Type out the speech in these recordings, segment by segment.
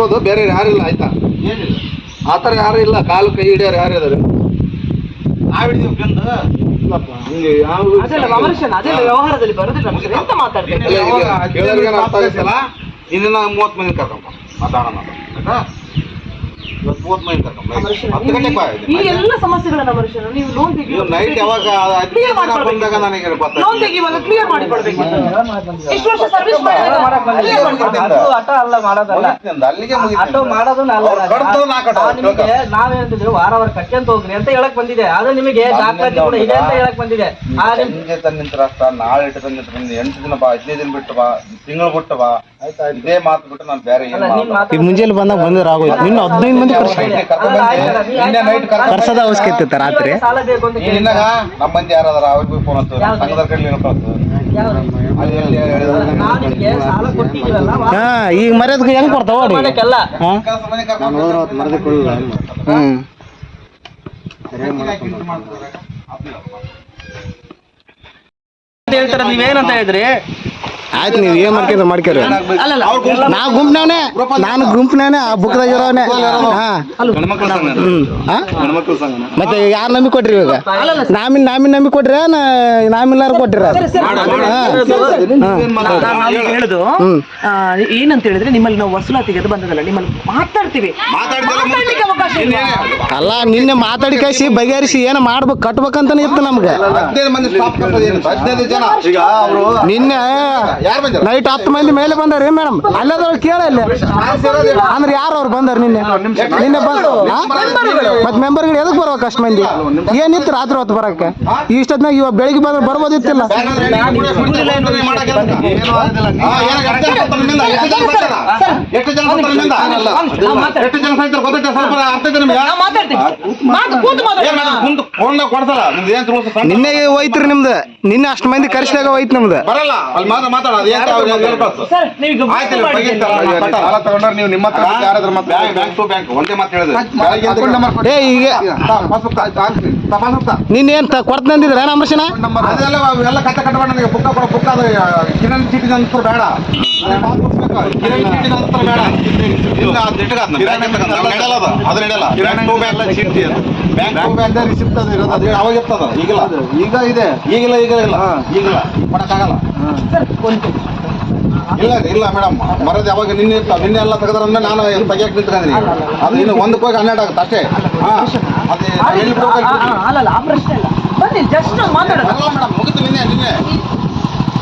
ಹೌದು ಬೇರೆ ಇಲ್ಲ ಆಯ್ತಾ? ಏನಿಲ್ಲ. ಆ ಥರ ಯಾರು ಇಲ್ಲ ಕಾಲು ಕೈ ಹಿಡಿಯೋರು ಯಾರು ಇದಾರೆ? ವ್ಯವಹಾರದಲ್ಲಿ ಬರೋದಿಲ್ಲ ಎಂತ ಮೂವತ್ತು ಮಂದಿ ಕರ್ಕೊಂಬ ಮಾತಾಡೋಣ ಆಯ್ತಾ? ಇವತ್ತು ಮೂವತ್ತು ಮಂದಿ ಕರ್ಕೊಂಬ ಅಮರೇಶನ್, ಹತ್ತು ಗಂಟೆಗೆ ಬಾ ಈ ಎಲ್ಲ ಸಮಸ್ಯೆಗಳನ್ನ ಅಮರೇಶನ್ ನೀವು ಲೋನ್ ತೆಗಿ ನೀವು ನೈಟ್ ಯಾವಾಗ ಹತ್ತು ಕ್ಲಿಯರ್ ಜನ ಬಂದಾಗ ನನಗೆ ಲೋನ್ ತೆಗಿವಾಗ ಕ್ಲಿಯರ್ ಮಾಡಿಕೊಡ್ಬೇಕು ಇಷ್ಟು ವರ್ಷ ಸರ್ವಿಸ್ ಮಾಡಿದಾಗ ಅದು ಆಟೋ ಅಲ್ಲ ಮಾಡೋದಲ್ಲ. ಅಲ್ಲಿಗೆ ಮುಗಿತು ಆಟೋ ಮಾಡೋದನ್ನ ಅಲ್ಲ ಅವ್ರು ಕಡ್ದು ನಾ ಕಟ್ಟೋ, ನಾವು ನಿಮಗೆ ನಾವೇಂತಿದ್ವಿ ವಾರ ವಾರ ಕಟ್ಕೊಂತ ಹೋಗ್ರಿ ಅಂತ ಹೇಳಕ್ ಬಂದಿದೆ. ಆದ್ರೆ ನಿಮಗೆ ದಾಖಲಾತಿ ಕೂಡ ಇದೆ ಅಂತ ಹೇಳಕ್ ಬಂದಿದೆ. ಆ ನಿಮ್ ಸಂಜೆ ನಾಳೆ ಇಟ್ಟು ತಂದಿತ್ರ ಎಂಟು ದಿನ ಬಾ ಹದಿನೈದು ದಿನ ಬಿಟ್ಟು ಬಾ ತಿಂಗಳು ಬಿಟ್ಟು ಬಾ. ಆಯ್ತಾ ಇದೇ ಮಾತು ಬಿಟ್ಟು ನಾನು ಬೇರೆ. ಮುಂಜಾನೆ ಬಂದಾಗ ಬಂದ್ರೆ ಆಗೋಯ್ತು. ನಿನ್ನ ಹದಿನೈದು ಮಂದಿ ಕರ್ಸದ. ಅವಶ್ಯಕತೆ ಇತ್ತು ರಾತ್ರಿ. ನಮ್ಮ ಮಂದಿ ಯಾರದಾರ ಅವ್ರಿಗೆ ಫೋನ್ ಹತ್ತು? ಸಂಘದ ಕಡೆ ಹಾ ಈಗ ಮರ್ಯಾದ ಹೆಂಗ್ ಕೊಡ್ತಾವ ಹೇಳ್ತಾರ ಹ್ಮ್. ನೀವೇನಂತ ಹೇಳಿದ್ರಿ? ಆಯ್ತು ನೀವು ಏನ್ ಮಾಡ್ಕೊಂಡ್ರೆ ಮಾಡ್ಕೇರಿ ನಾ ಗುಂಪ್ನವನೇ ನಾನು ಗುಂಪ್ನವನೇ ಆ ಬುಕ್ದಾಗ ಇರೋನೆ ಮತ್ತೆ ಯಾರು ನಂಬಿ ಕೊಟ್ರಿ ಇವಾಗ? ನಾಮಿನ್ ನಾಮಿನ್ ನಂಬಿ ಕೊಟ್ರಿ ನಾಮಿನ್ಲಾರು ಕೊಟ್ರಿ ಹೇಳುದು ಏನಂತ ಹೇಳಿದ್ರೆ ನಿಮ್ಮಲ್ಲಿ ನಾವು ವಸೂಲಾತಿಗೆ ಅದು ಬಂದದಲ್ಲ ನಿಮ್ಮಲ್ಲಿ ಮಾತಾಡ್ತೀವಿ. ಮಾತಾಡ್ಲಿಕ್ಕೆ ಅವಕಾಶ ಇಲ್ಲ. ಅಲ್ಲ ನಿನ್ನೆ ಮಾತಾಡಿ ಕಳಿಸಿ ಬಗೆಹರಿಸಿ ಏನು ಮಾಡ್ಬೇಕು ಕಟ್ಬೇಕಂತಾನೆ ಇತ್ತು ನಮ್ಗೆ. ನಿನ್ನೆ ನೈಟ್ ಹತ್ತು ಮಂದಿ ಮೇಲೆ ಬಂದಾರ ಮೇಡಮ್ ಅಲ್ಲದವ್ರು ಕೇಳ ಇಲ್ಲ. ಅಂದ್ರೆ ಯಾರು ಅವ್ರು ಬಂದಾರ ನಿನ್ನೆ? ನಿನ್ನೆ ಬಂದು ಮತ್ತೆ ಮೆಂಬರ್ಗಳು ಎದಕ್ ಬರ್ಬೇಕು ಅಷ್ಟು ಮಂದಿ? ಏನಿತ್ತು ರಾತ್ರಿ ಹೊತ್ತು ಬರಕ್ಕೆ? ಇಷ್ಟೊತ್ನಾಗ ಇವಾಗ ಬೆಳಿಗ್ಗೆ ಬಂದ್ರೆ ಬರ್ಬೋದಿತ್ತಿಲ್ಲ. ಮಾತು ಏನ್ ಏನ್ ನಿನ್ನೆ ಹೋಯ್ತ್ರಿ ನಿಮ್ದು. ನಿನ್ನೆ ಅಷ್ಟು ಮಂದಿ ಕರ್ಸಿದಾಗ ಹೋಯ್ತು ನಮ್ದು. ಬರಲ್ಲ. ಅಲ್ಲಿ ಮಾತ್ರ ಮಾತಾಡ. ಸಾಲ ತಗೊಂಡ್ರೆ ನೀವು ನಿಮ್ಮ ಹತ್ರ ಯಾರಾದ್ರೂ ಮತ್ತೆ ಬ್ಯಾಂಕ್ ಟು ಬ್ಯಾಂಕ್ ಒಂದೇ ಮಾತು ಹೇಳಿದ್ರೆ. ಈಗ ನಿನ್ನೆ ಕೊಡ್ತಂದಿದ್ರ ಅದೆಲ್ಲ ಕಟ್ಟ ಕಟ್ಟಬೇಡ ನನಗೆ ಬುಕ್ಕ ಕೊಡ ಬುಕ್ಕ ಅದು ಕಿರಣ್ ಚೀಟಿ ಅಂತ ಬೇಡ. ಅವಾಗ ಇರ್ತದ ಈಗಿಲ್ಲ ಈಗ ಇದೆ ಈಗಿಲ್ಲ ಈಗ ಇಲ್ಲ ಈಗಿಲ್ಲ ಕೊಡಕ್ಕಾಗಲ್ಲ ಇಲ್ಲ ಇಲ್ಲ ಮೇಡಮ್ ಮರದ ಯಾವಾಗ ನಿನ್ನೆ ಇತ್ತ ನಿನ್ನೆ ಎಲ್ಲ ತೆಗೆದ್ರಂದ್ರೆ ನಾನು ತೆಗಿಯಕ್ಕೆ ನಿಂತ್ಕೊಂಡಿನಿ ಅದು ಇನ್ನು ಒಂದಕ್ಕೆ ಹೋಗಿ ಹನ್ನೆರಡು ಆಗುತ್ತೆ ಅಷ್ಟೇ ಹಾ ಅದು ಆ, ಪ್ರಶ್ನೆ ಇಲ್ಲ ಬನ್ನಿ ಜಸ್ಟ್ ಮಾತಾಡೋಣ. ಅಲ್ಲ ಮೇಡಮ್ ಮುಗಿತು ನಿನ್ನೆ ನಿನ್ನೆ.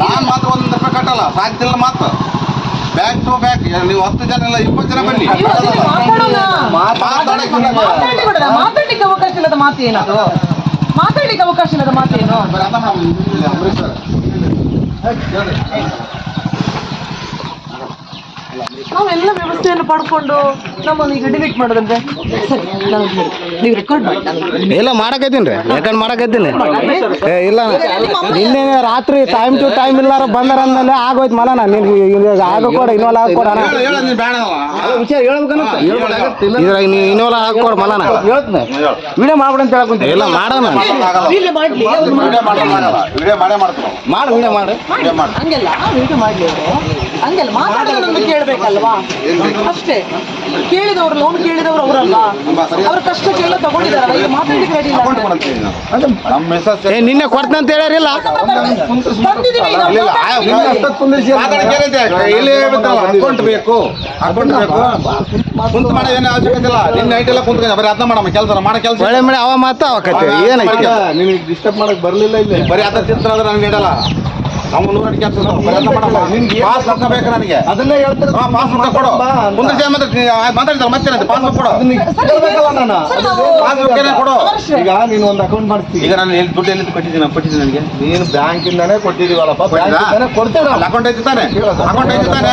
ನಾನು ಮಾತ್ರ ಒಂದು ರೂಪಾಯಿ ಕಟ್ಟಲ್ಲ. ಸಾಧ್ಯಲ್ಲ ಮಾತು ಬ್ಯಾಂಕ್ ಟು ಬ್ಯಾಕ್. ನೀವು ಹತ್ತು ಜನ ಇಲ್ಲ ಇಪ್ಪತ್ತು ಜನ ಬನ್ನಿ. ಮಾತಾಡ್ಲಿಕ್ಕೆ ಅವಕಾಶ ಇಲ್ಲದ ಮಾತು ಏನದು ಮಾತಾಡ್ಲಿಕ್ಕೆ ಅವಕಾಶ ಇಲ್ಲದ ಮಾತೇನು ಬರೀ ಅದ ಮೇಡಮ್ ಇಲ್ಲಿ ಅಂಬರೀಷ್ ಸರ್. ನಾವೆಲ್ಲ ವ್ಯವಸ್ಥೆಯನ್ನು ಪಡ್ಕೊಂಡು ನಮ್ಮನ್ನು ಈಗ ಡಿಲೀಟ್ ಮಾಡೋದಂದ್ರೆ ಸರಿ ನಾನು ನೀವು ರೆಕಾರ್ಡ್ ಮಾಡಿ ಎಲ್ಲ ಇಲ್ಲ ಮಾಡಕತ್ತೀನಿ ರೆಕಾರ್ಡ್ ಮಾಡಕತ್ತೀನಿ. ಏ ಇಲ್ಲ. ನಿನ್ನೆ ರಾತ್ರಿ ಟೈಮ್ ಟು ಟೈಮ್ ಇಲ್ಲಾರ ಬಂದಾರ ಅಂದಮೇಲೆ ಆಗೋಯ್ತು ಮಲನ ನಿನ್ಗೆ ಹಾಕೊಡ ಇನ್ನೋಲ ಹಾಕೊಡ ಹೇಳು, ಹೇಳು, ನೀನು ಬೇಡ ಅಲ್ಲ. ವಿಷಯ ಇದ್ರಾಗ ನೀವು ಇನ್ನೋಲ ಹಾಕೊಡ ಮಲನ ವಿಡಿಯೋ ಮಾಡ್ಬಿಡ ಅಂತ ಹೇಳಕ್ ಇಲ್ಲ ಮಾಡೋಣ ಆಗಲ್ಲ. ಮಾಡ್ಲಿ ವಿಡಿಯೋ ಮಾಡೋಕ್ಕಾಗಲ್ಲ. ವಿಡಿಯೋ ಮಾಡೇ ಮಾಡ್ತೀವಿ ಮಾಡು. ವಿಡಿಯೋ ಮಾಡು ವಿಡಿಯೋ ಮಾಡಿ. ಹಂಗೆಲ್ಲ ವಿಡಿಯೋ ಮಾಡ್ಲಿ ಹಂಗೆಲ್ಲ ಮಾತಾಡೋದನ್ನು ಕೇಳ್ಬೇಕಲ್ವಾ ಅಷ್ಟೇ. ಕೇಳಿದವರು ಲೋನ್ ಕೇಳಿದವರು ಅವರಲ್ಲ ಅವ್ರ ಕಷ್ಟಕ್ಕೆಲ್ಲ ತಗೊಂಡಿದಾರಲ್ಲ ಈಗ ಏ ನಿನ್ನೆ ಅಂತ ಹೇಳ್ಯಾರಿಲ್ಲ ಬಂದಿದ್ದೀವಿ ಈಗ. ಅಕೌಂಟ್ ಬೇಕು. ಅಕೌಂಟ್ ಬೇಕು. ಕುಂತ ಮಾಡೋ ಏನು ಅವಶ್ಯಕತೆ ಇಲ್ಲ ನಿನ್ನ ನೈಟ್ ಎಲ್ಲ ಕುಂತ್ಕೊಂಡು ಬರೀ ಅದನ್ನ ಮಾಡಮ್ಮ ಕೆಲಸ ಮಾಡೋ ಕೆಲಸ ಒಳ್ಳೆ ಮಳೆ ಅವ ಮಾತ ಅವ ಕತೆ. ಏನೈತಿ? ನಿನಗೆ ಡಿಸ್ಟರ್ಬ್ ಮಾಡಕ್ ಬರ್ಲಿಲ್ಲ ಇಲ್ಲಿ. ಬರೀ ಅದ ಚಿತ್ರ ಆದ್ರೆ ನನಗೆ ಇಡಲ್ಲ ನಾವು ನೂರ ಕೆಲಸ ಬರೀ ಅದನ್ನ ಮಾಡಮ್ಮ. ಪಾಸ್ ಬುಕ್ ಬೇಕು ನನಗೆ. ಅದನ್ನೇ ಹೇಳ್ತಾರೆ ಹಾ ಪಾಸ್ ಕೊಡು. ಮಾತಾಡ್ತೀನಿ ಮಾತಾಡಿದ್ರು ಮತ್ತೆ ಪಾಸ್ ಬುಕ್ ಕೊಡು. ಹೇಳ್ಬೇಕಲ್ಲ ನಾನು. ಪಾಸ್ ಕೊಡು. ಈಗ ನೀನು ಒಂದು ಅಕೌಂಟ್ ಮಾಡ್ತೀನಿ ಈಗ ನಾನು ಎಲ್ಲಿ ದುಡ್ಡು ಎಲ್ಲಿ ಕೊಟ್ಟಿದ್ದೀನಿ? ಕೊಟ್ಟಿದ್ದೀನಿ ನನಗೆ. ನೀನು ಬ್ಯಾಂಕ್ ಕೊಟ್ಟಿದ್ದೀವಲ್ಲಪ್ಪ. ಕೊಡ್ತೇವೆ ಅಕೌಂಟ್ ಐತಿ ತಾನೆ. ಅಕೌಂಟ್ ಐತಿ ತಾನೆ.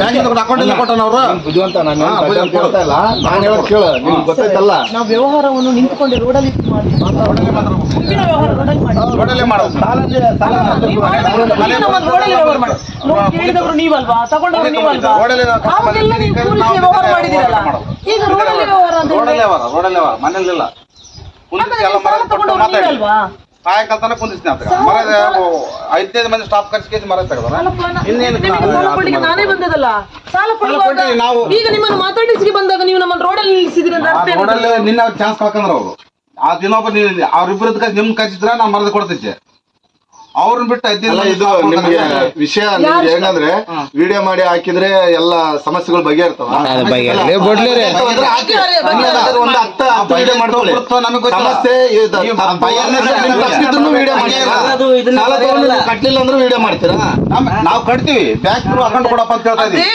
ಬ್ಯಾಂಕಿಂದ ಅಕೌಂಟ್ ಇಲ್ಲ ಕೊಟ್ಟನ ಅವರು? ನೀನ್ ಬುದ್ಧಿವಂತ ನಾನು ಹೇಳ್ತಾ ಏನ್ ಬುದ್ಧಿವಂತ. ಇಲ್ಲ. ನಾನು ಹೇಳೋದು ಕೇಳು. ನಿನ್ಗೆ ಗೊತ್ತೈತಲ್ಲ ನಾವು ವ್ಯವಹಾರವನ್ನು ನಿಂತುಕೊಂಡು ರೋಡಲ್ಲಿ ರೋಡಲ್ಲಿ ಮಾಡಿ. ರೋಡಲ್ಲೇ ಮಾಡೋದು ಸಾಲ ಸಾಲ ನೀವು ಮಾಡಿದ್ರೆ ಮುಂದೆ ನಮ್ಮ ರೋಡಲ್ಲಿ ಮಾಡಿ. ಲೋನ್ ಕೇಳಿದವರು ನೀವಲ್ವಾ? ತಗೊಂಡವರು ನೀವಲ್ವಾ? ರೋಡಲ್ಲಿ ನಾವು ಅವಾಗೆಲ್ಲ ನೀವು ಮಾಡಿ ವ್ಯವಹಾರ ಮಾಡಿದಿರಲ್ಲ ಈಗ ರೋಡಲ್ಲಿ ವ್ಯವಹಾರ ಅಂತ ರೋಡಲ್ಲೇ ಹೇಳಿದ್ರೆ ಅವರ ರೋಡಲ್ಲೇ ಅವರ ಮನೇಲಿಲ್ಲ ಕುಂದಿಸಿ ಅಂದ್ರೆ ಎಲ್ಲ ನೀವು ಸಾಲ ಮರ ಕೊಟ್ಟು ಮಾತಾಡಿ. ನೀವಲ್ವಾ? ಕಾಯಕಂತಾನೆ ಕುಂದಿಸ್ತೀನಿ ಅಂತ ಮರ ಐದೈದು ಮಂದಿ ಸ್ಟಾಪ್ ಕರ್ಸಿ ಮರ ತೆಗೆದಾರ ಇನ್ನೇನು ನಾನೇ ಬಂದದಲ್ಲ. ಸಾಲ ಕೊಡ್ತೀವಿ ನಾವು. ಈಗ ನಿಮ್ಮನ್ನು ಬಂದಾಗ ನೀವು ನಮ್ಮನ್ನು ರೋಡಲ್ಲಿ ನಿಲ್ಲಿಸಿದ್ರಿ ಅಂದ್ರೆ ಅರ್ಥ ಏನು? ರೋಡಲ್ಲಿ ನಿನ್ನ ಚಾನ್ಸ್ ಕಳ್ಕಂದ್ರ ಅವರು. ಆ ದಿನೊಬ್ಬ ನೀವು ಅವ್ರಿಬ್ಬರದ್ ನಿಮ್ ಕಚ್ಚಿದ್ರ ನಾನು ಮರದ ಕೊಡ್ತಿದ್ದೆ. ಅವ್ರನ್ನ ಬಿಟ್ಟು ಅದಿಲ್ಲ ಅಲ್ಲ ಇದು ನಿಮ್ಗೆ ವಿಷಯ ನಿಮ್ಗೆ ಹೆಂಗಂದ್ರೆ ವಿಡಿಯೋ ಮಾಡಿ ಹಾಕಿದ್ರೆ ಎಲ್ಲ ಸಮಸ್ಯೆಗಳು ಬಗೆಹರ್ತಾವ ಸಮಸ್ಯೆ ಕಟ್ಲಿಲ್ಲ ಅಂದ್ರೆ ವಿಡಿಯೋ ಮಾಡ್ತೀರಾ ನಾವು ಕಟ್ತೀವಿ ಬ್ಯಾಂಕ್ ಅಕೌಂಟ್ ಕೊಡಪ್ಪ ಅಂತ ಹೇಳ್ತಾ ಇದೀವಿ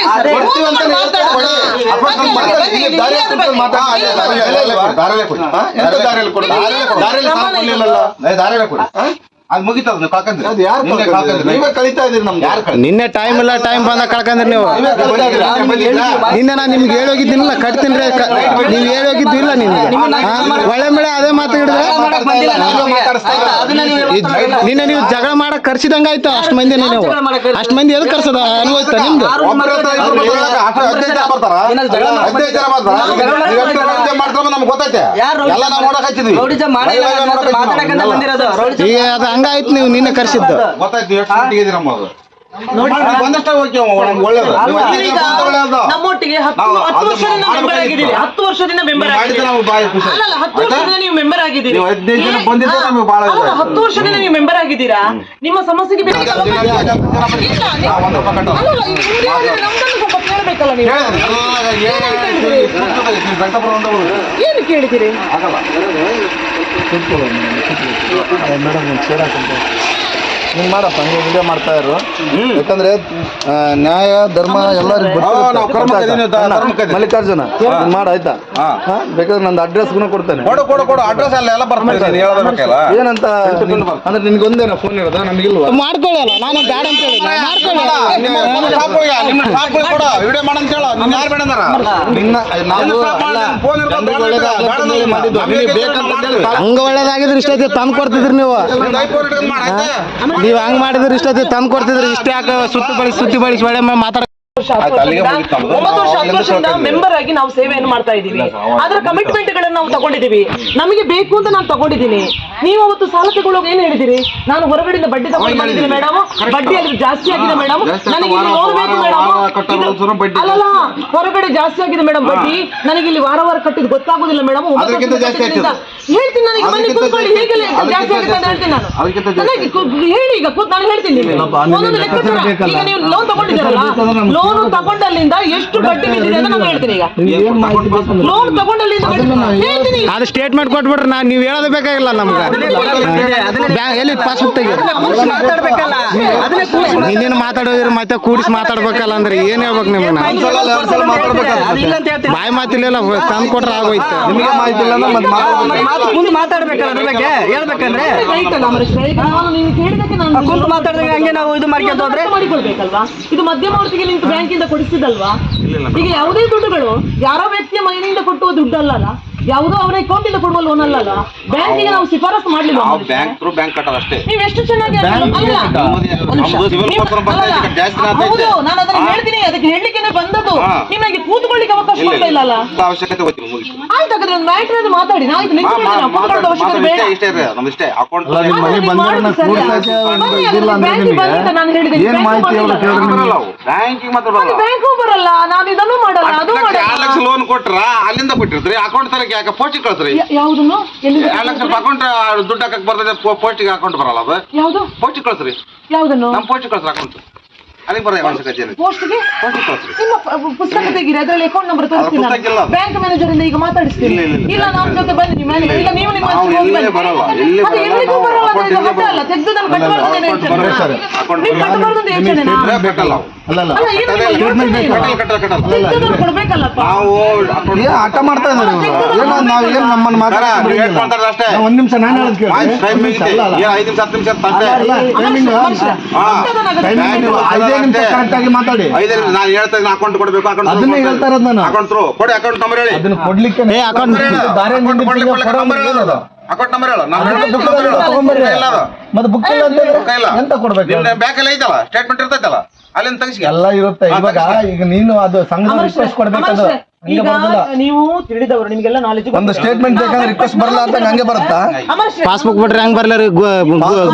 ದಾರಿಯಲ್ಲಿ ಕೊಡಿ. ದಾರಿಯಲ್ಲಿ ಕೊಡಿ. ಹಾ? ದಾರಿಯಲ್ಲಿ ಕೊಡಿ? ಅದು ಮುಗಿತದ ಅದು ಯಾರು ನಿನ್ನೆ ಕಳ್ಕೊಂಡ್ರಿ? ನೀವೇ ಕಳೀತಾ ಇದೀರಿ ನಮ್ಗೆ ಯಾರು ಕಳ್ಕೊಂಡ್ರಿ? ನಿನ್ನೆ ಟೈಮ್ ಇಲ್ಲ ಟೈಮ್ ಬಂದ ಕಳ್ಕಂದ್ರಿ ನೀವು ನೀವೇ ಕಳೀತಾ ಇದೀರಿ. ನಿನ್ನೆ ಬಂದಿದ್ರಾ? ನಿನ್ನೆ ನಾನು ನಿಮ್ಗೆ ಹೇಳೋಗಿದ್ದಿಲ್ಲ ಕಟ್ತೀನಿ ನೀವ್ ಕ- ನೀವು ಹೇಳಿ ಇಲ್ಲ ನಿಮ್ಗೆ ಹಾ? ಒಳ್ಳೆ ಮಳೆ ಅದೇ ಮಾತು ಹಿಡಿದ್ರೆ. ಆಯ್ತಾ? ನಿನ್ನೆ ನೀವು ಜಗಳ ಮಾಡಕ್ ಕರ್ಸಿದಂಗ ಆಯ್ತು. ಅಷ್ಟ್ ಮಂದಿ ನೀವು? ಅಷ್ಟ್ ಮಂದಿ ಎಲ್ಲ ಕರ್ಸದ? ಅನ್ಬೋಯ್ತಾ ನಿಮ್ದು? ಈಗ ಅದು ಹಂಗಾಯ್ತು ನೀವು ನಿನ್ನೆ ಕರ್ಸಿದ್ದು. ಗೊತ್ತಾಯ್ತು ನಮ್ಮೊಟ್ಟಿಗೆ ಹತ್ತು ವರ್ಷದಿಂದ ಮೆಂಬರ್. ಆಗಿದ್ದೀರಿ ಹತ್ತು ವರ್ಷದಿಂದ ಮೆಂಬರ್ ಅಲ್ಲ ಹತ್ತು ವರ್ಷದಿಂದ ನೀವು ಮೆಂಬರ್ ಆಗಿದ್ದೀರಿ. ಹತ್ತು ವರ್ಷದಿಂದ ನೀವು ಮೆಂಬರ್ ಆಗಿದ್ದೀರಾ ನಿಮ್ಮ ಸಮಸ್ಯೆಗೆ ಕೇಳಬೇಕಲ್ಲ ನೀವು ಏನ್ ಕೇಳಿದ್ದೀರಿ ಹಿಂಗ್ ಮಾಡಪ್ಪ ಹಂಗೆ ವಿಡಿಯೋ ಮಾಡ್ತಾ ಇರು ಯಾಕಂದ್ರೆ ನ್ಯಾಯ ಧರ್ಮ ಎಲ್ಲರಿಗೂ. ಮಲ್ಲಿಕಾರ್ಜುನ ಮಾಡ ಮಾಡು ಆಯ್ತಾ? ಬೇಕಾದ್ರೆ ನಂದು ಅಡ್ರೆಸ್ ಕೊಡ್ತೇನೆ ಕೊಡು ಕೊಡು ಕೊಡು ಅಡ್ರೆಸ್ ಎಲ್ಲ ಎಲ್ಲ ಬರ್ತದೆ ನೀನು ಹೇಳೋದಕ್ಕೆಲ್ಲ ಏನಂತ ಅಂದ್ರೆ ನಿನ್ಗೊಂದೇನ ಫೋನ್ ಇರೋದ ನಮಗಿಲ್ವಾ ಮಾಡ್ಕೊಳ್ಳಲ್ಲ ನಾನು ಬ್ಯಾಡ ಅಂತ ಹೇಳಿ ವಿಡಿಯೋ ಹೇಳು. ನಿನ್ನ ಯಾರು ಬೇಡ? ನಿನ್ನ ನಾವು ಬೇಕಂತ. ಹಂಗ ಒಳ್ಳೇದಾಗಿದ್ರೆ ಇಷ್ಟ ತಂದು ಕೊಡ್ತಿದ್ರಿ ನೀವು ನೀವ್ ಹಂಗ್ ಮಾಡಿದ್ರೆ ಇಷ್ಟೊತ್ತಿ ತಂದು ಕೊಡ್ತಿದ್ರಿ ಇಷ್ಟೇ ಯಾಕೆ ಸುತ್ತಿ ಬಳಸಿ ಸುತ್ತಿ ಬಳಸಿ ಒಳ್ಳೆ ಮಾತಾಡ ವರ್ಷ, ಹತ್ತು ಆಯ್ತು, ಅಲ್ಲಿಗೆ ವರ್ಷದಿಂದ, ಒಂಬತ್ತು ವರ್ಷ ನಾವು ಹತ್ತು ವರ್ಷದಿಂದ ಮೆಂಬರ್ ಆಗಿ ನಾವು ಸೇವೆಯನ್ನು ಮಾಡ್ತಾ ಇದ್ದೀವಿ. ಅದರ ಕಮಿಟ್ಮೆಂಟ್ ಗಳನ್ನ ನಾವು ತಗೊಂಡಿದ್ದೀವಿ. ನಮಗೆ ಬೇಕು ಅಂತ ನಾನು ತಗೊಂಡಿದ್ದೀನಿ. ನೀವು ಅವತ್ತು ಸಾಲ ತಗೊಳ್ಳೋಗ ಏನ್ ಹೇಳಿದಿರಿ? ನಾನು ಹೊರಗಡೆಯಿಂದ ಬಡ್ಡಿ ತಗೊಂಡು ಮಾಡಿದ್ದೀನಿ ಮೇಡಮ್ ಬಡ್ಡಿ ಅಂದ್ರೆ ಜಾಸ್ತಿ ಆಗಿದೆ ಮೇಡಮ್ ನನಗೆ ಇಲ್ಲಿ ಲೋನ್ ಬೇಕು ಮೇಡಮ್ ಅಲ್ಲಲ್ಲ ಹೊರಗಡೆ ಜಾಸ್ತಿ ಆಗಿದೆ ಮೇಡಮ್ ಬಡ್ಡಿ. ನನಗೆ ಇಲ್ಲಿ ವಾರ ವಾರ ಕಟ್ಟಿದ್ ಗೊತ್ತಾಗೋದಿಲ್ಲ ಮೇಡಮ್ ಅದಕ್ಕಿಂತ ಜಾಸ್ತಿ ಹೇಳ್ತೀನಿ ನನಗೆ ಬನ್ನಿ ಕೂತ್ಕೊಳ್ಳಿ. ಹೇಗೆ ಜಾಸ್ತಿ- ಅಂತ ಹೇಳ್ತೀನಿ ನಾನು. ಅದಕ್ಕಿಂತ ಜಾಸ್ತಿ ನನಗೆ ಹೇಳಿ ಈಗ ಕೂತ್ ನಾನು ಹೇಳ್ತೀನಿ ಒಂದೊಂದು ಲೆಕ್ಕಾಚಾರ ಈಗ ನೀವು ಲೋನ್ ತಗೊಂಡಿದ್ದೀರಲ್ಲ. ಲೋನ್ ತಗೊಂಡಲ್ಲಿಂದ ಎಷ್ಟು ಬಡ್ಡಿ ಬಿದ್ದಿದೆ ಅಂತ ನಾನು ಹೇಳ್ತೀನಿ ಈಗ. ಲೋನ್ ತಗೊಂಡಲ್ಲಿಂದ ಬಡ್ಡಿ ಹೇಳ್ತೀನಿ. ಅದು ಸ್ಟೇಟ್ಮೆಂಟ್ ಕೊಟ್ಬಿಟ್ರೆ ನಾ ನೀವು ಹೇಳೋದು ಬೇಕಾಗಿಲ್ಲ ನಮ್ಗೆ. ಬ್ಯಾ- ಎಲ್ಲಿ ಪಾಸ್ಬುಕ್ ತೆಗಿ ಮಾತಾಡ್ಬೇಕಲ್ಲ. ಅದನ್ನೇ ಕೂರ್ಸಿ ನೀನೇನು ಮಾತಾಡೋದ್ರಿ ಮತ್ತೆ ಕೂಡಿಸಿ ಮಾತಾಡ್ಬೇಕಲ್ಲ. ಅಂದ್ರೆ ಏನ್ ಹೇಳ್ಬೇಕು ನಿಮ್ಗೆ ನಾನು? ಅಂತ ಹೇಳ್ತೀನಿ. ಬಾಯಿ ಮಾತಿಲ್ಲ ತಂದು ಕೊಟ್ರೆ ಆಗೋಯ್ತು. ನಿಮಗೆ ಮಾಹಿತಿ ಇಲ್ಲ ಅಂದ್ರೆ ಮತ್ತೆ ಮಾತಾಡ್ಬೇಕು. ಮುಂದೆ ಮಾತಾಡ್ಬೇಕಲ್ಲ ಅದ್ರ ಬಗ್ಗೆ? ಹೇಳ್ಬೇಕಂದ್ರೆ? ರೈಟ್ ಅಲ್ಲ ಅಮರೇಶ್ ರೈ? ನಾನು ನೀವು ಕೇಳಿದಕ್ಕೆ ನಾನು ಕುಂತು ಮಾತಾಡಿದಾಗ ಹಂಗೆ ನಾವು ಇದು ಮಾಡ್ಕೊಂತ ಹೋದ್ರೆ? ಮಾಡಿಕೊಳ್ಬೇಕಲ್ವಾ ಇದು ಮಧ್ಯಮ ವರ್ತಿಗೆ ನಿಂತು ಬ್ಯಾಂಕಿಂದ ಕೊಡಿಸಿದಲ್ವಾ ಈಗ ಯಾವುದೇ ದುಡ್ಡುಗಳು ಯಾರೋ ವ್ಯಕ್ತಿಯ ಮೈನಿಂದ ಕೊಟ್ಟುವ ದುಡ್ಡಲ್ಲ ಯಾವುದೋ ಅವ್ರಿಗೆ ಅಕೌಂಟ್ ಇಂದ ಕೊಡುವ ಲೋನ್ ಅಲ್ಲ ಬ್ಯಾಂಕಿಗೆ ನಾವು ಶಿಫಾರಸು ಮಾಡ್ಲಿಲ್ಲ ನಾವು ಬ್ಯಾಂಕ್ ಥ್ರೂ ಬ್ಯಾಂಕ್ ಕಟ್ಟೋದು ಅಷ್ಟೇ. ನೀವು ಎಷ್ಟು ಚೆನ್ನಾಗಿ ಹೌದು ನಾನು ಅದನ್ನ ಹೇಳ್ತೀನಿ. ಅದಕ್ಕೆ ಹೇಳಲಿಕ್ಕೆ ಬಂದದ್ದು. ನಿಮಗೆ ಕೂತ್ಕೊಳ್ಳಿಕ್ಕೆ ಅವಕಾಶ ಇಲ್ಲ ಕೊಡ್ತಾ ಇಲ್ಲ. ಅವಶ್ಯಕತೆ ಗೊತ್ತಿಲ್ಲ ಆಯ್ತು ಹಾಗಾದ್ರೆ ಒಂದು ಮಾತಾಡಿ. ನಾವು ಇದು ಅವಶ್ಯಕತೆ ಬೇಡ. ಇಷ್ಟೇ ನಮ್ದು ಇಷ್ಟೇ. ಅಕೌಂಟ್ ನಿಮ್ಮ ಅಂದ್ರೆ ನಿಮಗೆ ನಾನು. ಏನ್ ಮಾಹಿತಿ ಬರಲ್ಲ. ಅವ್ರು ಕೇಳಿದ್ರೆ ನಿಮಗೆ? ಬ್ಯಾಂಕಿಗೆ ಮಾತ್ರ ಬರಲ್ಲ. ಬ್ಯಾಂಕು ಬರಲ್ಲ. ನಾನು ಇದನ್ನು ಮಾಡಲ್ಲ. ಅದು 4 ಲಕ್ಷ ಲೋನ್ ಕೊಟ್ರ? ಅಲ್ಲಿಂದ ಕೊಟ್ಟಿರ್ತೀರಿ? ಅಕೌಂಟ್ ತರಕ್ಕೆ ಯಾಕೆ ಪೋಸ್ಟಿಗೆ ಕಳ್ಸ್ರಿ? ಯಾವುದನ್ನು? ಎರಡು ಲಕ್ಷ ರೂಪಾಯಿ ಅಕೌಂಟ್ ದುಡ್ಡು ಹಾಕಕ್ ಬರ್ತದೆ ಪೋಸ್ಟಿಗೆ ಅಕೌಂಟ್ ಬರಲ್ಲ ಅದು. ಯಾವುದು? ಪೋಸ್ಟಿಗೆ ಕಳ್ಸ್ರಿ. ಯಾವುದನ್ನು? ನಮ್ಮ ಪೋಸ್ಟಿಗೆ ಕಳ್ಸ್ರಿ ಅಕೌಂಟ್. ಅಲ್ಲಿಗೆ ಪೋಸ್ಟ್ಗೆ ನಿಮ್ಮ ಪ- ಪುಸ್ತಕ ತೆಗೀರಿ ಅದರಲ್ಲಿ ಅಕೌಂಟ್ ನಂಬರ್ ತೋರಿಸ್ತೀನಿ ಪುಸ್ತಕ ಇಲ್ಲ ಅದು. ಬ್ಯಾಂಕ್ ಮ್ಯಾನೇಜರ್ ಇಂದ ಈಗ ಮಾತಾಡಿಸ್ತೀನಿ ಇಲ್ಲ, ಇಲ್ಲ, ಇಲ್ಲ. ಇಲ್ಲ ನಮ್ಮ ಜೊತೆ ಬನ್ನಿ ನಿಮ್ಮ ಮ್ಯಾನೇಜರ್ ಇಲ್ಲ ನೀವು ನಿಮ್ಮ ನಾವು ಹತ್ರ ಬನ್ನಿ. ಬರಲ್ಲ, ಎಲ್ಲೇ ಅದು ಬರಲ್ಲ, ಎಲ್ಲಿಗೂ ನಾವು ಬರಲ್ಲ ಅಕೌಂಟ್ ಅದು ಇಲ್ಲೇ ಮತ್ತೆ ಅಲ್ಲ ತೆಗೆದು ನಾನು ಕಟ್ಟಬಾರ್ದು ಅಂತ ಹೇಳ್ತೇನೆ ಬರಲ್ಲ ನಾನು. ಸರ್. ಅಕೌಂಟ್ ನೀವು ಕಟ್ಟಬಾರ್ದು ಅಂತ ಹೇಳ್ತೇನೆ ನಾನು. ಇದ್ರೆ ಕಟ್ಟಲ್ಲ ನಾವು. ಅಲ್ಲಲ್ಲ ಅಲ್ಲ ಏನು ಕಟ್ಟಲ್ಲ, ನೀವು ಯೋಚನೆ ಕಟ್ಟಲ್ಲ, ಕಟ್ಟಲ್ಲ, ಕಟ್ಟಲ್ಲ. ತೆಗ್ದು ಕೊಡ್ಬೇಕಲ್ಲಪ್ಪ ನಾವು ಅಕೌಂಟ್ ಏನ್ ಆಟ ಮಾಡ್ತಾ ಇದ್ದಾರೆ ಇವರು ಏನೋ ನಾವ್ ಏನ್ ನಮ್ಮನ್ನ ಸರ, ನೀವು ವೇಟ್ ಮಾತಾಡ್ತಾ ಮಾಡ್ತಾರೆ ಅಷ್ಟೇ ಒಂದ್ ನಿಮಿಷ ನಾನು ಹೇಳೋದ್ ಕೇಳಿ ಆಯ್ತು, ಟೈಮ್ ನಿಮಿಷ, ಮುಗೀತು. ಅಲ್ಲ, ಅಲ್ಲ. ಐದು ನಿಮಿಷ ಹತ್ತು ನಿಮಿಷ ತಂದೆ ಅಲ್ಲ, timing, ಮನುಷ್ಯ. ಹಾ. ಮತ್ತದನ್ನ timing ಐದೇ ನಿಮಿಷ ಕರೆಕ್ಟ್ ಆಗಿ ಮಾತಾಡಿ. ನಾನು ಹೇಳ್ತಾ ಇದ್ದೀನಿ ಅಕೌಂಟ್ ಕೊಡ್ಬೇಕು ಅಕೌಂಟ್ ಅದನ್ನ ಹೇಳ್ತಾ ಇರೋದು ನಾನು. ಅಕೌಂಟ್ ತ್ರೋ ಕೊಡಿ ಅಕೌಂಟ್ ನಂಬರ್ ಹೇಳಿ. ಅದನ್ನ ಕೊಡ್ಲಿಕ್ಕೆ ಏ ಅಕೌಂಟ್ ದಾರಿ ನಂಬರ್ ಹೇಳೋದು. ಅಕೌಂಟ್ ನಂಬರ್ ಹೇಳು. ನಾನು ನಂಬರ್ ಹೇಳು. ಇಲ್ಲ ಅದು. ಮತ್ತೆ ಬುಕ್ ಇಲ್ಲ ಅಂತ ರೊಕ್ಕ ಇಲ್ಲ. ಎಂತ ಕೊಡ್ಬೇಕು? ನಿಮ್ದು ಬ್ಯಾಂಕ್ ಐತಲ್ಲ? ಸ್ಟೇಟ್ಮೆಂಟ್ ಇರ್ತೈತಲ್ಲ? ಅಲ್ಲಿಂದ ತೆಗಿಸಿ. ಎಲ್ಲ ಇರುತ್ತೆ. ಇವಾಗ ಈಗ ನೀನು ಅದು ಸಂಘದ ಅಮರೇಶ್ ರಿಕ್ವೆಸ್ಟ್ ಕೊಡ್ಬೇಕಂದ್ರೆ ಈಗ ನೀವು ತಿಳಿದವರು ನಿಮಗೆಲ್ಲ ನಾಲೆಜ್ ಒಂದು ಸ್ಟೇಟ್ಮೆಂಟ್ ಬೇಕಂದ್ರೆ ರಿಕ್ವೆಸ್ಟ್ ಬರಲ್ಲ ಅಂತ ಹಂಗೆ ಬರುತ್ತಾ? ಪಾಸ್ಬುಕ್ ಬಿಟ್ರೆ ಹೆಂಗ್ ಬರಲ್ಲ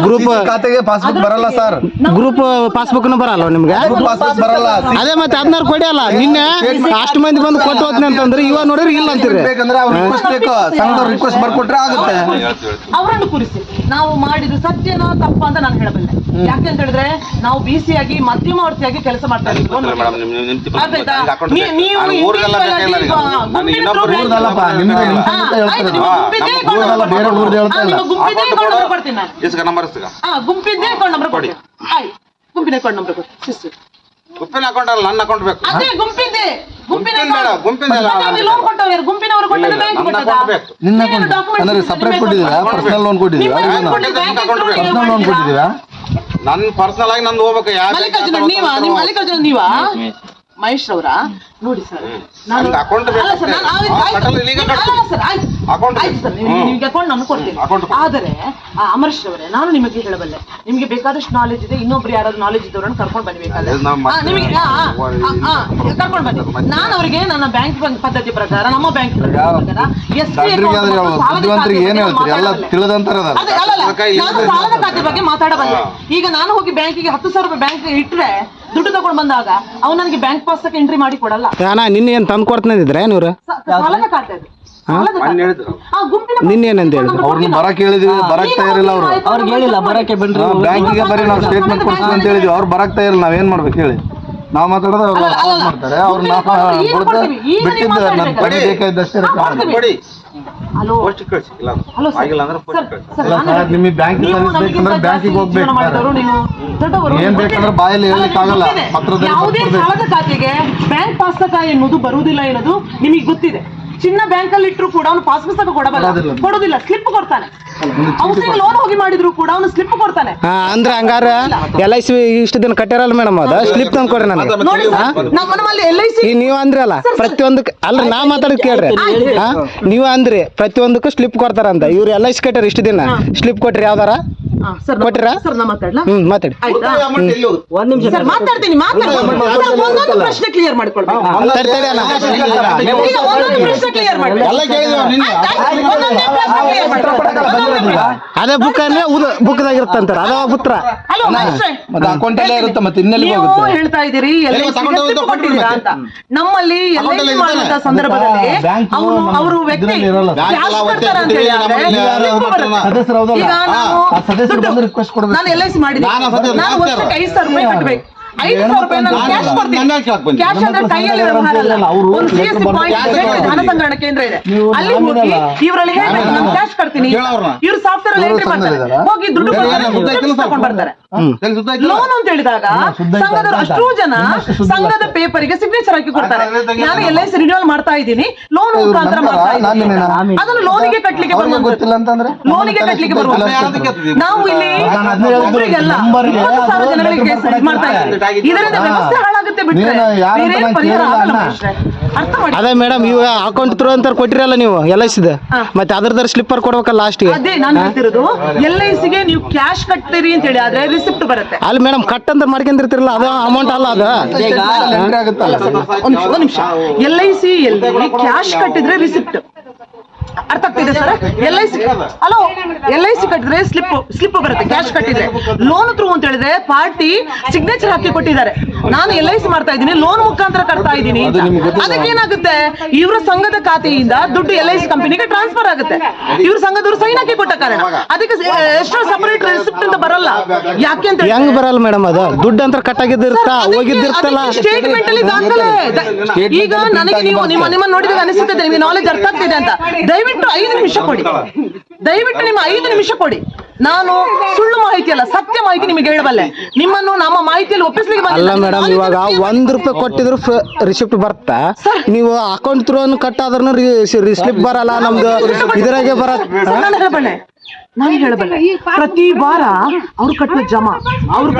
ಗ್ರೂಪ್ ಖಾತೆಗೆ ಪಾಸ್ಬುಕ್ ಬರಲ್ಲ ಸರ್ ಗ್ರೂಪ್ ಪಾಸ್ಬುಕ್ನು ಬರಲ್ಲ ನಿಮ್ಗೆ? ಪಾಸ್ಬುಕ್ ಬರಲ್ಲ. ಅದೇ ಮತ್ತೆ ಅದ್ನಾರ್ ಕೊಡಿ ಅಲ್ಲ. ನಿನ್ನೆ ಅಷ್ಟು ಮಂದಿ ಬಂದು ಕೊಟ್ಟು ಹೋದ್ನಿ ಅಂತಂದ್ರೆ ಇವಾಗ ನೋಡಿದ್ರೆ ಇಲ್ಲ ಅಂತೀರಿ. ಬೇಕಂದ್ರೆ ಅವ್ರು ರಿಕ್ವೆಸ್ಟ್ ಬೇಕು. ಸಂಘದವ್ರು ರಿಕ್ವೆಸ್ಟ್ ಬರ್ಕೊಟ್ರೆ ಆಗುತ್ತೆ. ಅವರನ್ನು ಕುರಿಸಿ. ನಾವು ಮಾಡಿದ್ದು ಸತ್ಯನ ತಪ್ಪ ಅಂತ ನಾನು ಹೇಳಬಲ್ಲೆ. ಯಾಕೆ ಅಂತ ಹೇಳಿದ್ರೆ ನಾವು ಬಿ ಸಿ ಆಗಿ ಮಧ್ಯಮವರ್ತಿಯಾಗಿ ಕೆಲಸ ಮಾಡ್ತಾ ಇದ್ದೀವಿ. ನೀವು ನಾನು. ಇನ್ನೊಬ್ರು ಊರ್ದಲ್ಲಪ್ಪ, ನಿಮಗೆ ಹೇಳ್ತಾರೆ ಅಕೌಂಟ್ ಊರ್ದಲ್ಲ, ಬೇರೆ ನಂಬರ್ ಊರ್ದು ಹೇಳ್ತಾ ಹಾ, ಇಲ್ಲ ನಿಮ್ಮ ಗುಂಪಿದ್ದೇ ಅಕೌಂಟ್ ನಂಬರ್ ಕೊಡ್ತೀನಿ. ನಾನು. ಇಸ್ಕ ನಂಬರ್ ಇಸ್ಕ ಹಾ ಗುಂಪಿದ್ದೇ ಅಕೌಂಟ್ ನಂಬರ್ ಕೊಡಿ. ಆಯ್ತು ಗುಂಪಿನ ಅಕೌಂಟ್ ನಂಬರ್ ಕೊಡಿ ಶಿಸ್ತು ಗುಂಪಿನ ಅಕೌಂಟ್ ಅಲ್ಲ ನನ್ನ ಅಕೌಂಟ್ ಬೇಕು. ಅದೇ ಗುಂಪಿದ್ದೆ. ಗುಂಪಿನ ಗುಂಪಿನ ಬೇಡ, ಗುಂಪಿನ ಅಲ್ಲ. ಲೋನ್ ಕೊಟ್ಟವ್ರು ಗುಂಪಿನವರು ಕೊಟ್ಟದ್ದು ಇಲ್ಲ, ಬ್ಯಾಂಕ್ ನನ್ನ ಬೇಕು. ನಿನ್ನ ಅಕೌಂಟ್ ಅಂದ್ರೆ ಸಪ್ರೇಟ್ ಕೊಟ್ಟಿದ್ದೀರಾ? ಪರ್ಸನಲ್ ಲೋನ್ ಕೊಟ್ಟಿದ್ದೀರಾ? ನಿಮ್ಮ ಏನು account account ಬೇಕು. ಪರ್ಸನಲ್ ಲೋನ್ ಕೊಟ್ಟಿದ್ದೀರಾ? ನನ್ನ ಪರ್ಸನಲ್ ಆಗಿ ನಂದು ಹೋಗ್ಬೇಕು. ಯಾವ ಮಲ್ಲಿಕಾರ್ಜುನ ನೀವಾ? ನಿಮ್ಮ ಮಲ್ಲಿಕಾರ್ಜುನ ನೀವಾ? ಮಹೇಶ್ ಅವರ? ನೋಡಿ ಸರ್. ನಾನು ನಾನು ಆಯ್ತು, ಸರ್. ನಿಮ್ಗೆ ಅಕೌಂಟ್ ನಾನು ಕೊಡ್ತೀನಿ. ಆದರೆ ಆ, ಅಮರೇಶ್ ಅವರೇ ನಾನು ನಿಮಗೆ ಹೇಳಬಲ್ಲೆ. ನಿಮಗೆ ಬೇಕಾದಷ್ಟು ನಾಲೆಜ್ ಇದೆ ಇನ್ನೊಬ್ರು ಯಾರಾದ್ರೂ ನಾಲೆಜ್ ಇದ್ದವ್ರನ್ನ ಕರ್ಕೊಂಡು ಬನ್ನಿ ನಿಮಗೆ ಕರ್ಕೊಂಡು ಬನ್ನಿ. ನಾನು ಅವರಿಗೆ ನನ್ನ ಬ್ಯಾಂಕ್ ಪದ್ಧತಿ ಪ್ರಕಾರ ನಮ್ಮ ಬ್ಯಾಂಕ್ ಪ್ರಕಾರ ಎಸ್ ಸಾಲದ ಖಾತೆ ಬಗ್ಗೆ ಮಾತಾಡಬಲ್ಲೆ. ಈಗ ನಾನು ಹೋಗಿ ಬ್ಯಾಂಕಿಗೆ ಹತ್ತು ಸಾವಿರ ರೂಪಾಯಿ ಬ್ಯಾಂಕ್ ಇಟ್ಟರೆ ದುಡ್ಡು ತಗೊಂಡು ಬಂದಾಗ ಅವ್ನು ನನಗೆ ಬ್ಯಾಂಕ್ ಪಾಸ್ ಎಂಟ್ರಿ ಮಾಡಿ ಕೊಡಲ್ಲ. ಯಾನ ನಿನ್ನೆ ಏನು ತಂದು ಕೊಡ್ತಂದಿದ್ರೆ ನೀವ್ರು ನಿನ್ನೆ ಏನಂತ ಹೇಳಿದ್ರು? ಅವ್ರನ್ನ ಬರಕ್ ಹೇಳಿದ್ವಿ ಬರಕ್ ತಯಾರಿಲ್ಲ ಅವರು. ಅವ್ರಿಗೆ ಹೇಳಿಲ್ಲ ಬರಕ್ಕೆ ಬಿಡ್ರಿ ಬ್ಯಾಂಕಿಗೆ ಬರೀ ನಾವು ಸ್ಟೇಟ್ಮೆಂಟ್ ಕೊಡ್ತೀವಿ ಅಂತ ಹೇಳಿದ್ವಿ. ಅವ್ರು ಬರಕ್ ತಯಾರಿಲ್ಲ ನಾವು ಏನ್ ಮಾಡ್ಬೇಕು ಹೇಳಿ. ನಾವು ಮಾತಾಡೋದು ಅವ್ರು ಮಾಡ್ತಾರೆ. ಅವ್ರನ್ನ. ಬಿಟ್ಟಿದ್ದು ನನ್ ಮಾತಾಡ್ಬೇಕು. ಹಲೋ. ನಿಮಗೆ ಬ್ಯಾಂಕ್ ಸರ್ವಿಸ್ ಬೇಕಂದ್ರೆ ಬ್ಯಾಂಕಿಗೆ ಹೋಗ್ಬೇಕು ಜೀವನ ನೀವು? ದೊಡ್ಡವರು? ಏನ್ ಬೇಕಂದ್ರೆ ಬಾಯಲ್ಲಿ ಅಲ್ಲ, ಆಗಲ್ಲ. ಪತ್ರದಲ್ಲಿ ಯಾವುದೇ. ಸಾಲದ ಖಾತೆಗೆ ಬ್ಯಾಂಕ್ ಪಾಸ್ತಕ ಎನ್ನುವುದು ಬರುವುದಿಲ್ಲ ಎನ್ನುವುದು ನಿಮಗೆ ಗೊತ್ತಿದೆ. ಚಿನ್ನ ಬ್ಯಾಂಕ್ ಅಲ್ಲಿ ಇಟ್ಟರು ಕೂಡ ಅವನು ಪಾಸ್ ಪುಸ್ತಕ ಕೊಡಬಲ್ಲ. ಕೊಡೋದಿಲ್ಲ. ಸ್ಲಿಪ್ ಕೊಡ್ತಾನೆ. ಹೌಸಿಂಗ್ ಲೋನ್ ಹೋಗಿ ಮಾಡಿದ್ರು ಕೂಡ ಅವನು ಸ್ಲಿಪ್ ಕೊಡ್ತಾನೆ. ಹಾ ಅಂದ್ರೆ ಹಂಗಾರ ಎಲ್ ಐ ಸಿ ಇಷ್ಟು ದಿನ ಕಟ್ಟಿರಲ್ಲ ಮೇಡಮ್ ಅದ. ಸ್ಲಿಪ್ ತಂದು ಕೊಡ್ರಿ ನನಗೆ. ನೋಡಿ ಸರ್, ನಮ್ಮ ನಮ್ಮಲ್ಲಿ ಎಲ್ ಐ ಸಿ ಈ ನೀವು ಅಂದ್ರಲ್ಲ ಪ್ರತಿಯೊಂದಕ್ಕೆ ಅಲ್ರಿ ನಾ ಮಾತಾಡೋದು ಕೇಳ್ರಿ. ಹಾ? ನೀವು ಅಂದ್ರಿ ಪ್ರತಿಯೊಂದಕ್ಕೂ ಸ್ಲಿಪ್ ಕೊಡ್ತಾರಂತ. ಇವ್ರು ಎಲ್ ಐ ಸಿ ಕಟ್ಟಾರ ಇಷ್ಟು ದಿನ. ಸ್ಲಿಪ್ ಕೊಟ್ರಿ ಯಾವ್ದಾರ? ಸರ್ ಕೊಟ್ರಾ? ಸರ್ ನಾ ಮಾತಾಡ್ಲಾ? ಹ್ಮ್ ಮಾತಾಡಿ. ಆಯ್ತಾ? ಒಂದ್ ನಿಮಿಷ ಸರ್ ಮಾತಾಡ್ತೀನಿ ಮಾತಾಡ್ತೀನಿ. ಸರ್, ಒಂದೊಂದು ಪ್ರಶ್ನೆ ಕ್ಲಿಯರ್ ಮಾಡ್ಕೊಳ್ಬೇಕು. ತಡಿ, ತಡಿ ಅಣ್ಣ. ಈಗ ಒಂದೊಂದು ಪ್ರಶ್ನೆ ಕ್ಲಿಯರ್ ಮಾಡ್ಬೇಕು. ಎಲ್ಲ ಕೇಳಿದ್ವಿ ನಿನ್ನೆ. ಆಯ್ತು, ಆಯ್ತು, ಒಂದೊಂದೇ ಪ್ರಶ್ನೆ clear ಮಾಡ್ಬೇಕು. ಅದೇ ಬುಕ್ ಅಂದ್ರೆ ಬುಕ್ದಾಗ ಇರ್ತಂತಾರ. ಅದ ಪುತ್ರ ಹಲೋ ಮತ್ತೆ ಅಕೌಂಟ್ ಅಲ್ಲೇ ಇರುತ್ತೆ ಮತ್ತೆ ಇನ್ನೆಲ್ಲಿ ಹೋಗುತ್ತೆ? ಹೇಳ್ತಾ ಇದೀರಿ ಅಂತ ನಮ್ಮಲ್ಲಿ ಎಲ್ಲ ಮಾಡಿದ ಸಂದರ್ಭದಲ್ಲಿ ಅವರು ವ್ಯಕ್ತಿ. ಸದಸ್ಯರು ಈಗ ನಾನು ನಾನು ಎಲ್ ಐ ಸಿ ಮಾಡಿದ್ದೀನಿ. ನಾನು. ವರ್ಷಕ್ಕೆ ಐದು ಸಾವಿರ ರೂಪಾಯಿ ಕಟ್ಟಬೇಕು ಐದು ಸಾವಿರ ರೂಪಾಯಿ ನಾನು ನಾನು ಕ್ಯಾಶ್ ಕೊಡ್ತೀನಿ. ಕ್ಯಾಶ್ ಅಂದ್ರೆ ಕೈಯಲ್ಲಿ ವ್ಯವಹಾರ ಅಲ್ಲ. ಒಂದು ಸಿ ಎಸ್ ಪಾಯಿಂಟ್ ಧನ ಸಂಗ್ರಹಣ ಕೇಂದ್ರ ಇದೆ. ಅಲ್ಲಿ ಹೋಗಿ. ಇವರಲ್ಲಿ ಹೇಳ್ಬೇಕು ನಾನು ಕ್ಯಾಶ್. ಇವ್ರು ಸಾಫ್ಟ್ವೇರ್ ಅಲ್ಲಿ ಎಂಟ್ರಿ ಮಾಡ್ತಾರೆ. ಹೋಗಿ ದುಡ್ಡು ತಗೊಂಡ್ ಬರ್ತಾರೆ? ಲೋನ್ ಅಂತ ಹೇಳಿದಾಗ ಸಂಘದ ಅಷ್ಟೂ ಜನ ಸಂಘದ ಪೇಪರ್ ಪೇಪರಿಗೆ ಸಿಗ್ನೇಚರ್ ಹಾಕಿ ಕೊಡ್ತಾರೆ. ನಾನು ಎಲ್ ಐ ಸಿ ರಿನ್ಯೂವಲ್ ಮಾಡ್ತಾ ಇದ್ದೀನಿ. ಲೋನ್ ಮುಖಾಂತರ ಮಾಡ್ತಾ ಇದ್ದೀನಿ. ಅದನ್ನು ಲೋನಿಗೆ ಕಟ್ಲಿಕ್ಕೆ ಬರುವಂತದ್ದು ಗೊತ್ತಿಲ್ಲ ಅಂತಂದ್ರೆ? ಲೋನಿಗೆ ಕಟ್ಲಿಕ್ಕೆ ಬರುವಂತದ್ದು ನಾವು ಇಲ್ಲಿ ಒಬ್ಬರಿಗೆಲ್ಲ ಇಪ್ಪತ್ತು ಸಾವಿರ ಜನಗಳಿಗೆ ಮಾಡ್ತಾ ಇದ್ದೀವಿ. ಇದರಿಂದ ಹಾ. ವ್ಯವಸ್ಥೆ ಹಾಳಾಗುತ್ತೆ ಬಿಟ್ರೆ ನೀನು ಯಾರಂತ ಬೇರೆ ನಾನು ಪರಿಹಾರ ಕೇಳಿಲ್ಲ ಆಗಲ್ಲ ಅಣ್ಣ. ಮನುಷ್ಯರೇ. ಅರ್ಥ ಮಾಡಿ. ಅದೇ ಮೇಡಮ್ ಇವ ಅಕೌಂಟ್ ತ್ರೂ ಅಂತ ಕೊಟ್ಟಿರಲ್ಲ ನೀವು ಎಲ್ ಐ ಸಿದ. ಮತ್ತೆ ಅದ್ರದ್ರ ಸ್ಲಿಪ್ಪರ್ ಕೊಡ್ಬೇಕ ಲಾಸ್ಟ್ಗೆ ಅದೇ ನಾನು ಹೇಳ್ತಿರೋದು ಎಲ್ ಐ ಸಿಗೆ ನೀವು ಕ್ಯಾಶ್ ಕಟ್ತೀರಿ ಅಂತ ಹೇಳಿ ಆದ್ರೆ ರಿಸಿಪ್ಟ್ ಬರುತ್ತೆ. ಅಲ್ಲಿ ಮೇಡಮ್ ಕಟ್ ಅಂತ ಮಾಡ್ಕೊಂಡಿರ್ತಿರಲ್ಲ ಅದು ಅಮೌಂಟ್ ಅಲ್ಲ ಅದು. ಆಗುತ್ತಲ್ಲ ಒಂದ್ ನಿಮಿಷ, ಒಂದ್ ನಿಮಿಷ ಎಲ್ ಐ ಸಿ ಎಲ್ಲಿ ಕ್ಯಾಶ್ ಕಟ್ಟಿದ್ರೆ ರಿಸಿಪ್ಟ್ ಅರ್ಥ ಆಗ್ತಿದೆ sir? L I C hello L I C ಕಟ್ಟಿದ್ರೆ ಸ್ಲಿಪ್ ಸ್ಲಿಪ್ ಬರುತ್ತೆ ಕ್ಯಾಶ್ ಕಟ್ಟಿದ್ರೆ. ಲೋನ್ ಥ್ರೂ ಅಂತ ಹೇಳಿದ್ರೆ ಪಾರ್ಟಿ ಸಿಗ್ನೇಚರ್ ಹಾಕಿ ಕೊಟ್ಟಿದ್ದಾರೆ. ನಾನು ಎಲ್ ಐ ಸಿ ಮಾಡ್ತಾ ಇದ್ದೀನಿ ಲೋನ್ ಮುಖಾಂತರ ಕಟ್ತಾ ಇದ್ದೀನಿ. ಅಂತ ಅದಕ್ಕೆ ಏನಾಗುತ್ತೆ? ಇವರ ಸಂಘದ ಖಾತೆಯಿಂದ ದುಡ್ಡು ಎಲ್ ಐ ಸಿ ಕಂಪನಿಗೆ ಟ್ರಾನ್ಸ್ಫರ್ ಆಗುತ್ತೆ. ಇವ್ರ ಸಂಘದವ್ರು ಸೈನ್ ಹಾಕಿ ಕೊಟ್ಟ ಕಾರಣ. ಅದಕ್ಕೆ ಎಷ್ಟೋ ಸಪರೇಟ್ ರೆಸಿಪ್ಟ್ ಅಂತ ಬರಲ್ಲ. ಯಾಕೆ ಅಂತ ಹೆಂಗ್ ಬರಲ್ಲ ಮೇಡಮ್ ಅದು? ದುಡ್ಡು ಅಂತ ಕಟ್ ಆಗಿದ್ದಿರ್ತಾ ಹೋಗಿದ್ದಿರ್ತಲ್ಲ? ಸ್ಟೇಟ್ಮೆಂಟ್ ಅಲ್ಲಿ ದಾಖಲೆ ಈಗ ನನಗೆ ನೀವು ನಿಮ್ಮ ನಿಮ್ಮ ನೋಡಿದಾಗ ಅನಿಸುತ್ತೆ ನಿಮಗೆ ನಾಲೆಜ್ ಅರ್ಥ ಆಗ್ತಿದೆ ಅಂತ. ದಯವಿಟ್ಟು ಐದು ನಿಮಿಷ ಕೊಡಿ. ದಯವಿಟ್ಟು ನಿಮ್ಮ ಐದು ನಿಮಿಷ ಕೊಡಿ. ನಾನು ಸುಳ್ಳು ಮಾಹಿತಿ ಅಲ್ಲ ಸತ್ಯ ಮಾಹಿತಿ ನಿಮಗೆ ಹೇಳಬಲ್ಲೆ. ನಿಮ್ಮನ್ನು ನಮ್ಮ ಮಾಹಿತಿಯಲ್ಲಿ ಒಪ್ಪಿಸ್ಲಿಕ್ಕೆ ಅಲ್ಲ ಬಂದಿಲ್ಲ. ಮೇಡಮ್ ಇವಾಗ ಒಂದ್ ರೂಪಾಯಿ ಕೊಟ್ಟಿದ್ರು ರಿಸಿಪ್ಟ್ ಬರ್ತಾ. ನೀವು ಅಕೌಂಟ್ ತ್ರೂ ಕಟ್ ಆದ್ರೂ ರಿಸಿಪ್ಟ್ ಬರಲ್ಲ ನಮ್ದು. ಇದ್ರಾಗೆ ಬರ ಸರ್, ನಾನು ಹೇಳಬಲ್ಲೆ. ನಾನು ಹೇಳಬಲ್ಲೆ. ಪ್ರತಿ ವಾರ ಅವ್ರು ಕಟ್ಟುವ ಜಮಾ. ಅವ್ರು